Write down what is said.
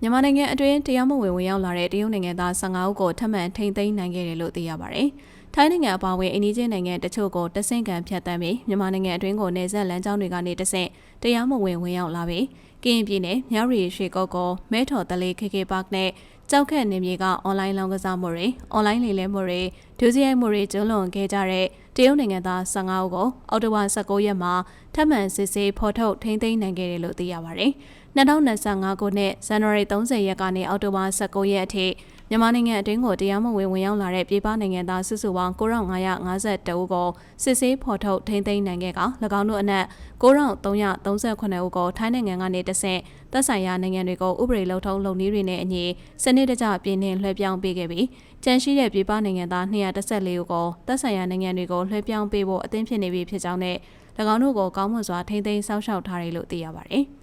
မြန်မာနိုင်ငံအတွင်းတရားမဝင်ဝင်ရောက်လာတဲ့တရုတ်နိုင်ငံသား15ဦးကိုထပ်မံထိန်းသိမ်းနိုင်ခဲ့တယ်လို့သိရပါတယ်။ထိုင်းနိုင်ငံအပါအဝင်အိန္ဒိယနိုင်ငံတချို့ကိုတဆင့်ကန်ဖြတ်တန်းပြီးမြန်မာနိုင်ငံအတွင်းကိုနေဆက်လမ်းကြောင်းတွေကနေတဆင့်တရားမဝင်ဝင်ရောက်လာပြီးကရင်ပြည်နယ်မြရီရွှေကုတ်ကောမဲထော်တလေး KK Park နဲ့ ကြောက်ခက်နေမြေကအွန်လိုင်းလောင်းကစားမှုတွေအွန်လိုင်းလေလဲမှုတွေဒုစရိုက်မှုတွေကျုံးလွန်ခဲ့ကြတဲ့တရုတ်နိုင်ငံသား15ဦးကိုအော်တိုဝါ19ရက်မှာထပ်မံစစ်ဆေးဖော်ထုတ်ထိန်းသိမ်းနိုင်ခဲ့တယ်လို့သိရပါတယ်။2025ခုနှစ်ဇန်နဝါရီ30ရက်ကနေအောက်တိုဘာ19ရက်အထိ မြန်မာနိုင်ငံအတွင်းကိုတရားမဝင်ဝင်ရောက်လာတဲ့ပြည်ပနိုင်ငံသားစုစုပေါင်း9552ဦးကိုစစ်ဆေးဖော်ထုတ်ထိန်းသိမ်းနိုင်ခဲ့က၎င်းတို့အနက်9338ဦးကိုထိုင်းနိုင်ငံကနေတဆင့်သက်ဆိုင်ရာနိုင်ငံတွေကိုဥပဒေလုံထုံးလုပ်နည်းတွေနဲ့အညီစနစ်တကျပြည်နှင်လွှဲပြောင်းပေးခဲ့ပြီးကြန့်ရှိတဲ့ပြည်ပနိုင်ငံသား214ဦးကိုသက်ဆိုင်ရာနိုင်ငံတွေကိုလွှဲပြောင်းပေးဖို့အသင့်ဖြစ်နေပြီဖြစ်ကြောင်းနဲ့၎င်းတို့ကိုကောင်းမွန်စွာထိန်းသိမ်းစောင့်ရှောက်ထားတယ်လို့သိရပါတယ်။